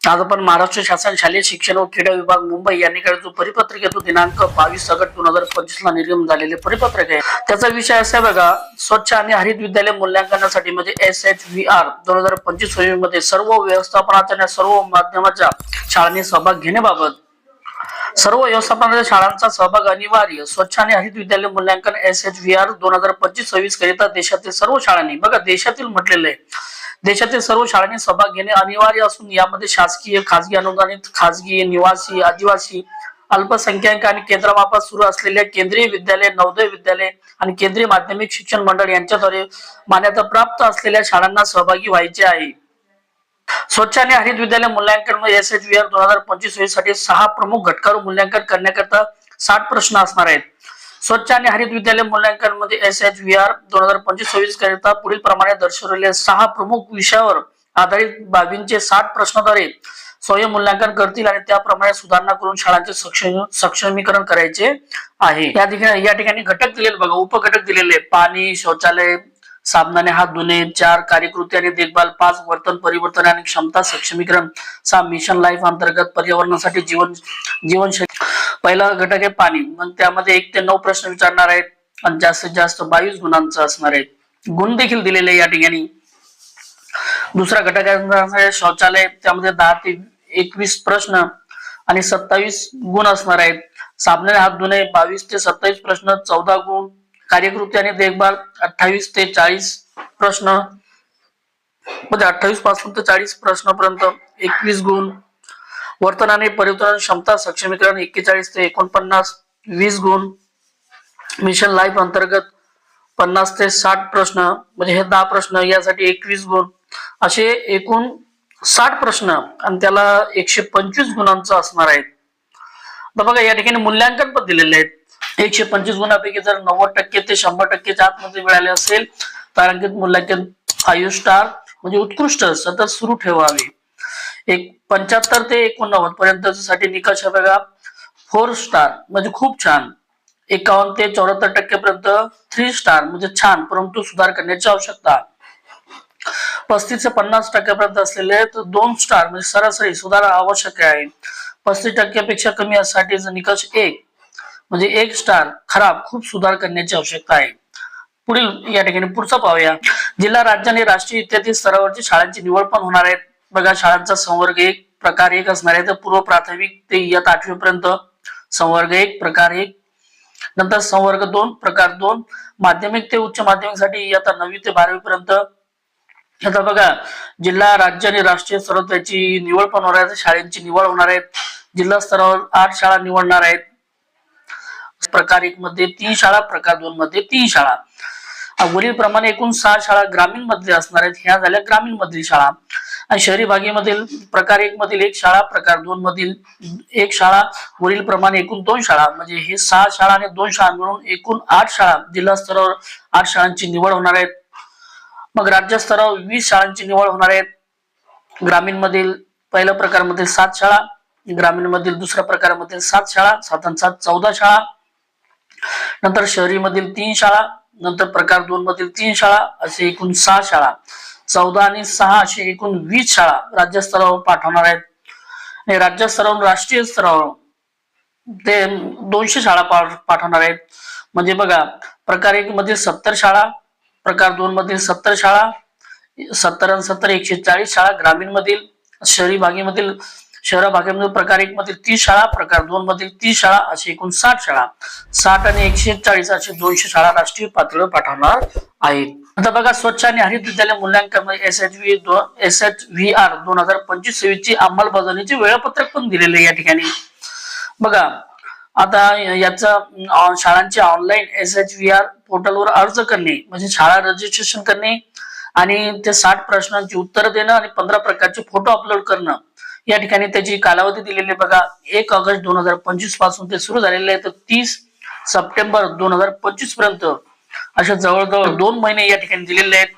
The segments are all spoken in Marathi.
आज आपण महाराष्ट्र शासन शालेय शिक्षण व क्रीडा विभाग मुंबई यांनी जो परिपत्रक येतो दिनांक बावीस ऑगस्ट दोन हजार पंचवीस ला निर्गम झालेले परिपत्रक आहे. त्याचा विषय असा बघा स्वच्छ आणि हरित विद्यालय मूल्यांकनासाठी म्हणजे एस एच व्ही आर दोन हजार पंचवीसमध्ये सर्व व्यवस्थापनाच्या सर्व माध्यमाच्या शाळांनी सहभाग घेण्याबाबत सर्व व्यवस्थापनाच्या शाळांचा सहभाग अनिवार्य स्वच्छ आणि हरित विद्यालय मूल्यांकन एस एच व्ही आर दोन हजार पंचवीस सव्वीस करिता देशातील सर्व शाळांनी बघा देशातील म्हटलेलं आहे. देशातील सर्व शाळांनी सहभाग घेणे अनिवार्य असून यामध्ये शासकीय खासगी अनुदानित खासगी निवासी आदिवासी अल्पसंख्याक आणि केंद्रामार्फत सुरू असलेल्या केंद्रीय विद्यालय नवोदय विद्यालय आणि केंद्रीय माध्यमिक शिक्षण मंडळ यांच्याद्वारे मान्यता प्राप्त असलेल्या शाळांना सहभागी व्हायचे आहे. स्वच्छ आणि हरित विद्यालय मूल्यांकन एस एच व्ही आर दोन हजार पंचवीससाठी सहा प्रमुख घटकावर मूल्यांकन करण्याकरता साठ प्रश्न असणार आहेत. स्वच्छ आणि हरित विद्यालय मूल्यांकनमध्ये एस एच व्ही आर दोन हजार पंचवीस सव्वीस करिता पुढील प्रमाणे दर्शवलेल्या सहा प्रमुख विषयावर आधारित बाबींचे साठ प्रश्नाद्वारे स्वयं मूल्यांकन करतील आणि त्याप्रमाणे सुधारणा करून शाळांचे सक्षम सक्षमीकरण करायचे आहे. या ठिकाणी या ठिकाणी घटक दिलेले बघा उपघटक दिलेले पाणी शौचालय साबणाने हात धुणे चार कार्यकृती आणि देखभाल पाच वर्तन परिवर्तन आणि क्षमता सक्षमीकरण सहा मिशन लाईफ अंतर्गत पर्यावरणासाठी जीवन जीवनशैली पहिला घटक आहे पाणी. मग त्यामध्ये एक ते नऊ प्रश्न विचारणार आहेत आणि जास्तीत जास्त बावीस गुणांचं असणार आहे गुण देखील दिलेले या ठिकाणी. दुसरा घटक आहे म्हणजे शौचालय. त्यामध्ये दहा ते एकवीस प्रश्न आणि सत्तावीस गुण असणार आहेत. साबणाने हात धुणे बावीस ते सत्तावीस प्रश्न चौदा गुण कार्यकृती आणि देखभाल अठ्ठावीस ते चाळीस प्रश्न. म्हणजे अठ्ठावीसपासून ते चाळीस प्रश्नापर्यंत एकवीस गुण वर्तन आणि परिवर्तन क्षमता सक्षमीकरण एक्केचाळीस ते एकोणपन्नास वीस गुण. मिशन लाईफ अंतर्गत पन्नास ते साठ प्रश्न म्हणजे हे दहा प्रश्न यासाठी एकवीस गुण. असे एकूण साठ प्रश्न आणि त्याला एकशे पंचवीस गुणांचं असणार आहेत. बघा या ठिकाणी मूल्यांकन पण दिलेले आहेत. एकशे पंचवीस गुणापैकी जर नव्वद टक्के ते शंभर टक्केच्या आतमध्ये मिळाले असेल तर अंकित मूल्यांकन फाईव्ह स्टार म्हणजे उत्कृष्ट सतत सुरू ठेवावे. एक पंच्याहत्तर ते एकोणनव्वद पर्यंत साठी निकष आहे बघा. फोर स्टार म्हणजे खूप छान. एकावन्न ते चौऱ्याहत्तर टक्केपर्यंत थ्री स्टार म्हणजे छान परंतु सुधार करण्याची आवश्यकता. पस्तीस ते पन्नास टक्क्यापर्यंत असलेले तर दोन स्टार म्हणजे सरासरी सुधार आवश्यक आहे. पस्तीस टक्क्यापेक्षा कमी यासाठी निकष एक म्हणजे एक स्टार खराब खूप सुधार करण्याची आवश्यकता आहे. पुढील या ठिकाणी पुढचा पाहूया. जिल्हा राज्य आणि राष्ट्रीय इत्यादी स्तरावरची शाळांची निवड पण होणार आहेत बघा शाळांचा संवर्ग एक प्रकार एक असणार आहे. तर पूर्व प्राथमिक ते इयत्ता आठवी पर्यंत संवर्ग एक प्रकार एक. नंतर संवर्ग दोन प्रकार दोन. माध्यमिक ते उच्च माध्यमिकसाठी इयत्ता नववी ते बारावी पर्यंत. आता बघा जिल्हा राज्य आणि राष्ट्रीय स्तरावर त्याची निवड पण होणार आहे. शाळेची निवड होणार आहे. जिल्हा स्तरावर आठ शाळा निवडणार आहेत. प्रकार एक मध्ये तीन शाळा प्रकार दोन मध्ये तीन शाळा. वरील प्रमाणे एकूण सहा शाळा ग्रामीणमध्ये असणार आहेत. ह्या झाल्या ग्रामीण मधील शाळा. आणि शहरी भागेमधील प्रकार एक मधील एक शाळा प्रकार दोन मधील एक शाळा वरील प्रमाणे एकूण दोन शाळा. म्हणजे हे सहा शाळा आणि दोन शाळा मिळून एकूण आठ शाळा जिल्हा स्तरावर आठ शाळांची निवड होणार आहेत. मग राज्य स्तरावर वीस शाळांची निवड होणार आहेत. ग्रामीण मधील पहिल्या प्रकारमधील सात शाळा ग्रामीण मधील दुसऱ्या प्रकारामधील सात शाळा सात आणि सात चौदा शाळा. नंतर शहरी मधील तीन शाळा नंतर प्रकार दोन मधील तीन शाळा असे एकूण सहा शाळा. चौदा आणि सहा असे एकूण वीस शाळा राज्यस्तरावर पाठवणार आहेत. आणि राज्यस्तरावरून राष्ट्रीय स्तरावर ते दोनशे शाळा पाठवणार आहेत. म्हणजे बघा प्रकार एक मध्ये सत्तर शाळा प्रकार दोन मधील सत्तर शाळा सत्तर आणि सत्तर एकशे चाळीस शाळा ग्रामीण मधील शहरी भागेमधील शहरा भागेमधील प्रकार एक मधील तीस शाळा प्रकार दोन मधील तीस शाळा असे एकूण साठ शाळा. साठ आणि एकशे चाळीस असे दोनशे शाळा राष्ट्रीय पातळीवर पाठवणार आहेत. आता बघा स्वच्छ आणि हरित विद्यालय मूल्यांकन S H V S H V R दोन हजार पंचवीस सव्वीस ची अंमलबजावणीचे वेळापत्रक पण दिलेले आहे या ठिकाणी. बघा आता याचं शाळांचे online S H V R पोर्टलवर अर्ज करणे म्हणजे शाळा रजिस्ट्रेशन करणे आणि ते साठ प्रश्नांची उत्तर देणं आणि पंधरा प्रकारचे फोटो अपलोड करणं. या ठिकाणी त्याची कालावधी दिलेली बघा एक ऑगस्ट दोन हजार पंचवीसपासून ते सुरू झालेले आहे तर तीस सप्टेंबर दोन हजार पंचवीसपर्यंत अशा जवळजवळ दोन महिने या ठिकाणी दिलेले आहेत.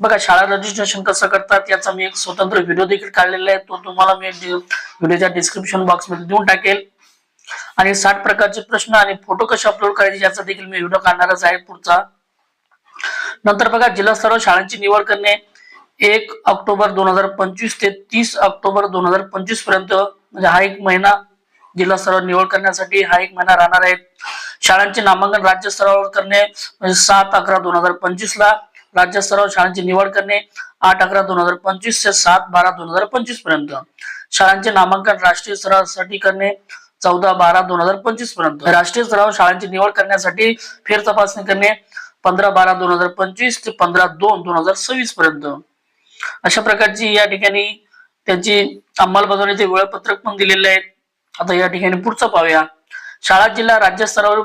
बघा शाळा रजिस्ट्रेशन कसं करतात याचा मी एक स्वतंत्र व्हिडिओ देखील काढलेला आहे. तो तुम्हाला मी व्हिडिओच्या डिस्क्रिप्शन बॉक्समध्ये देऊन टाकेल. आणि साठ प्रकारचे प्रश्न आणि फोटो कसे अपलोड करायचे याचा देखील मी व्हिडिओ काढणारच आहे पुढचा. नंतर बघा जिल्हा स्तरावर शाळांची निवड करणे. एक ऑक्टोबर दोन हजार पंचवीस ते तीस ऑक्टोबर दोन हजार पंचवीसपर्यंत म्हणजे हा एक महिना जिल्हा स्तरावर निवड करण्यासाठी हा एक महिना राहणार आहे. शाळांचे नामांकन राज्य स्तरावर करणे म्हणजे सात अकरा दोन हजार पंचवीस ला राज्य स्तरावर शाळांची निवड करणे आठ अकरा दोन हजार पंचवीस ते सात बारा दोन हजार पंचवीसपर्यंत. शाळांचे नामांकन राष्ट्रीय स्तरासाठी करणे चौदा बारा दोन हजार पंचवीसपर्यंत. राष्ट्रीय स्तरावर शाळांची निवड करण्यासाठी फेर तपासणी करणे पंधरा बारा दोन हजार पंचवीस ते पंधरा दोन दोन हजार सव्वीस पर्यंत. अशा प्रकारची या ठिकाणी त्यांची अंमलबजावणीचे वेळापत्रक पण दिलेले आहेत. आता या ठिकाणी पुढचं पाहूया. शाळा जिल्हा राज्य स्तरावर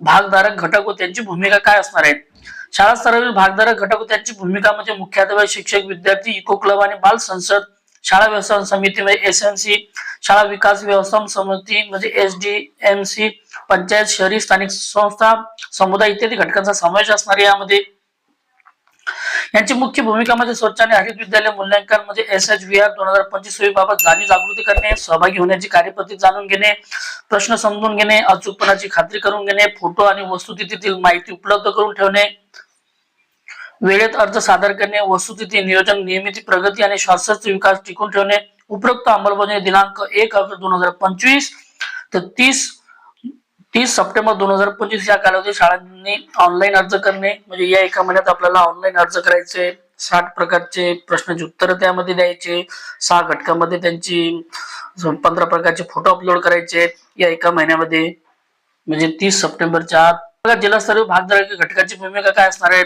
भागधारक घटक व त्यांची भूमिका काय असणार आहे? शाळा स्तरावरील भागधारक घटक व त्यांची भूमिका म्हणजे मुख्याध्यापक शिक्षक विद्यार्थी इको क्लब आणि बाल संसद शाळा व्यवस्थापन समिती म्हणजे एस एम सी शाळा विकास व्यवस्थापन समिती म्हणजे S D M C panchayat शहरी स्थानिक संस्था समुदाय इत्यादी घटकांचा समावेश असणार यामध्ये. यांची मुख्य भूमिका म्हणजे स्वच्छ आणि हरित विद्यालय मूल्यांकन म्हणजे एस एच व्ही आर दोन हजार पंचवीस बाबत जाणीव जागृती करणे सहभागी होण्याची कार्यपद्धती जाणून घेणे प्रश्न समजून घेणे अचूकपणाची खात्री करून घेणे फोटो आणि वस्तुस्थितीतील माहिती उपलब्ध करून ठेवणे वेळेत अर्ज सादर करणे वस्तुस्थिती नियोजन नियमित प्रगती आणि शास्त्रस्त्र विकास टिकून ठेवणे उपरोक्त अंमलबजावणी दिनांक एक ऑगस्ट दोन हजार पंचवीस तर तीस तीस सप्टेंबर दोन हजार पंचवीस या कालावधी शाळांनी ऑनलाईन अर्ज करणे म्हणजे या एका महिन्यात आपल्याला ऑनलाईन अर्ज करायचे साठ प्रकारचे प्रश्नाची उत्तरं त्यामध्ये द्यायचे सहा घटकामध्ये त्यांची पंधरा प्रकारचे फोटो अपलोड करायचे या एका महिन्यामध्ये. म्हणजे तीस सप्टेंबरच्या आत. बघा जिल्हास्तरीय भागधारक घटकाची भूमिका काय असणार आहे?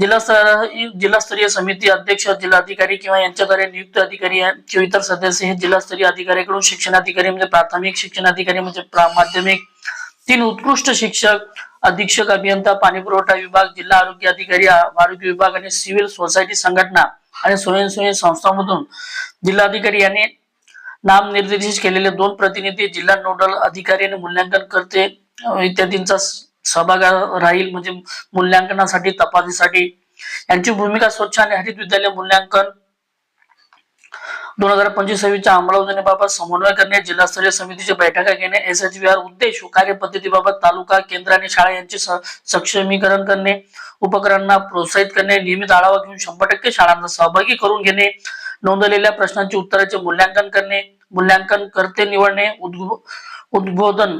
जिल्हास्तरीय जिल्हास्तरीय समिती अध्यक्ष जिल्हाधिकारी किंवा यांच्याद्वारे नियुक्त अधिकारी किंवा इतर सदस्य हे जिल्हास्तरीय अधिकाऱ्याकडून शिक्षण अधिकारी म्हणजे प्राथमिक शिक्षण अधिकारी म्हणजे माध्यमिक तीन उत्कृष्ट शिक्षक अधीक्षक अभियंता पाणी पुरवठा विभाग जिल्हा आरोग्य अधिकारी आरोग्य विभाग आणि सिव्हिल सोसायटी संघटना आणि स्वयंसेवी संस्थांमधून जिल्हाधिकारी यांनी नामनिर्देशित केलेले दोन प्रतिनिधी जिल्हा नोडल अधिकारी आणि मूल्यांकन करते. इत्यादींचा सहभाग राहील. म्हणजे मूल्यांकनासाठी तपासणीसाठी यांची भूमिका स्वच्छ आणि हरित विद्यालय मूल्यांकन दोन हजार पंचवीस सव्वीसच्या अंमलबजावणीबाबत समन्वय करणे जिल्हास्तरीय समितीच्या बैठका घेणे एस एच व्ही आर उद्देश व कार्यपद्धतीबाबत तालुका केंद्र आणि शाळा यांचे स- सक्षमीकरण करणे उपकरणांना प्रोत्साहित करणे नियमित आढावा घेऊन शंभर टक्के शाळांना सहभागी करून घेणे नोंदवलेल्या प्रश्नांची उत्तराचे मूल्यांकन करणे मूल्यांकन करते निवडणे उद्बोधन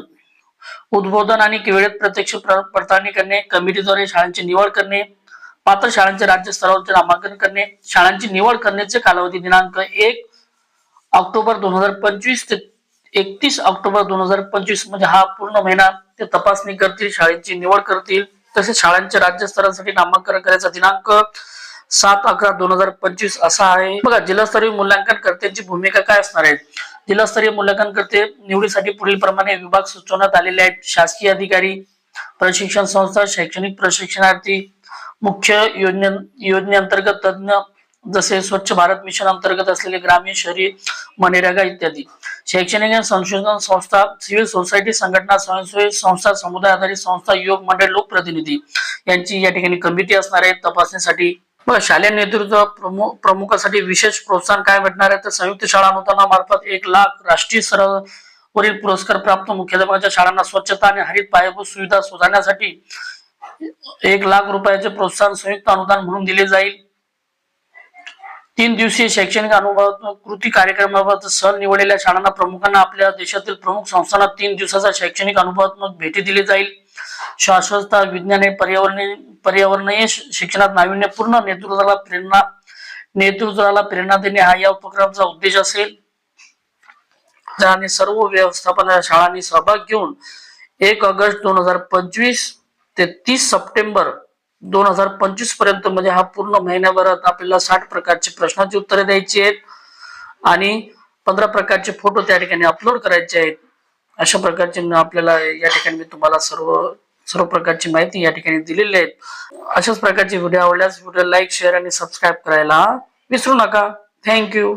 उद्बोधन आणि वेळेत प्रत्यक्ष पडताळणी करणे कमिटीद्वारे शाळांची निवड करणे पात्र शाळांचे राज्य स्तरावरचे नामांकन करणे शाळांची निवड करण्याचे कालावधी दिनांक एक ऑक्टोबर दोन हजार पंचवीस ते एकतीस ऑक्टोबर दोन हजार पंचवीस म्हणजे हा पूर्ण महिना ते तपासणी करतील शाळेची निवड करतील. तसेच शाळांच्या राज्यस्तरासाठी नामांकन करायचा दिनांक सात अकरा दोन हजार पंचवीस असा आहे. बघा जिल्हास्तरीय मूल्यांकन कर्त्यांची भूमिका काय असणार आहे? जिल्हास्तरीय मूल्यांकन करते निवडीसाठी पुढील प्रमाणे विभाग सुचवण्यात आलेले आहेत. शासकीय अधिकारी प्रशिक्षण संस्था शैक्षणिक प्रशिक्षणार्थी मुख्य योजने योजनेअंतर्गत तज्ञ जसे स्वच्छ भारत मिशन अंतर्गत असलेले ग्रामीण शहरी मनरेगा इत्यादी. शैक्षणिक आणि संशोधन संस्था सिव्हिल सोसायटी संघटना स्वयंसेवी संस्था समुदाय आधारित संस्था योग मंडळ लोकप्रतिनिधी यांची या ठिकाणी कमिटी असणार आहे तपासणीसाठी. व शालेय नेतृत्व प्रमुख प्रमुखासाठी विशेष प्रोत्साहन काय भेटणार आहे? तर संयुक्त शाळा अनुदानामार्फत एक लाख राष्ट्रीय स्तरावरील पुरस्कार प्राप्त मुख्याध्यापकांच्या शाळांना स्वच्छता आणि हरित पायाभूत सुविधा सुधारण्यासाठी एक लाख रुपयाचे प्रोत्साहन संयुक्त अनुदान म्हणून दिले जाईल. तीन दिवसीय शैक्षणिक अनुभव कृती कार्यक्रमाबाबत सण निवडलेल्या शाळांना प्रमुखांना आपल्या देशातील प्रमुख संस्थांना तीन दिवसाचा शैक्षणिक अनुभवात्मक भेटी दिली जाईल. शाश्वतता विज्ञान पर्यावरणीय पर्यावरणीय शिक्षणात नाविन्यपूर्ण नेतृत्वाला प्रेरणा नेतृत्वाला प्रेरणा देणे हा या उपक्रमाचा उद्देश असेल. आणि सर्व व्यवस्थापन शाळांनी सहभाग घेऊन एक ऑगस्ट दोन हजार पंचवीस ते तीस सप्टेंबर दोन हजार पंचवीसपर्यंत म्हणजे हा पूर्ण महिन्याभरात आपल्याला साठ प्रकारचे प्रश्नाची उत्तरे द्यायची आहेत. आणि पंधरा प्रकारचे फोटो त्या ठिकाणी अपलोड करायचे आहेत. अशा प्रकारचे आपल्याला या ठिकाणी मी तुम्हाला सर्व सर्व प्रकारची माहिती या ठिकाणी दिलेली आहेत. अशाच प्रकारचे व्हिडिओ आवडल्यास व्हिडिओ लाईक शेअर आणि सबस्क्राईब करायला विसरू नका. थँक्यू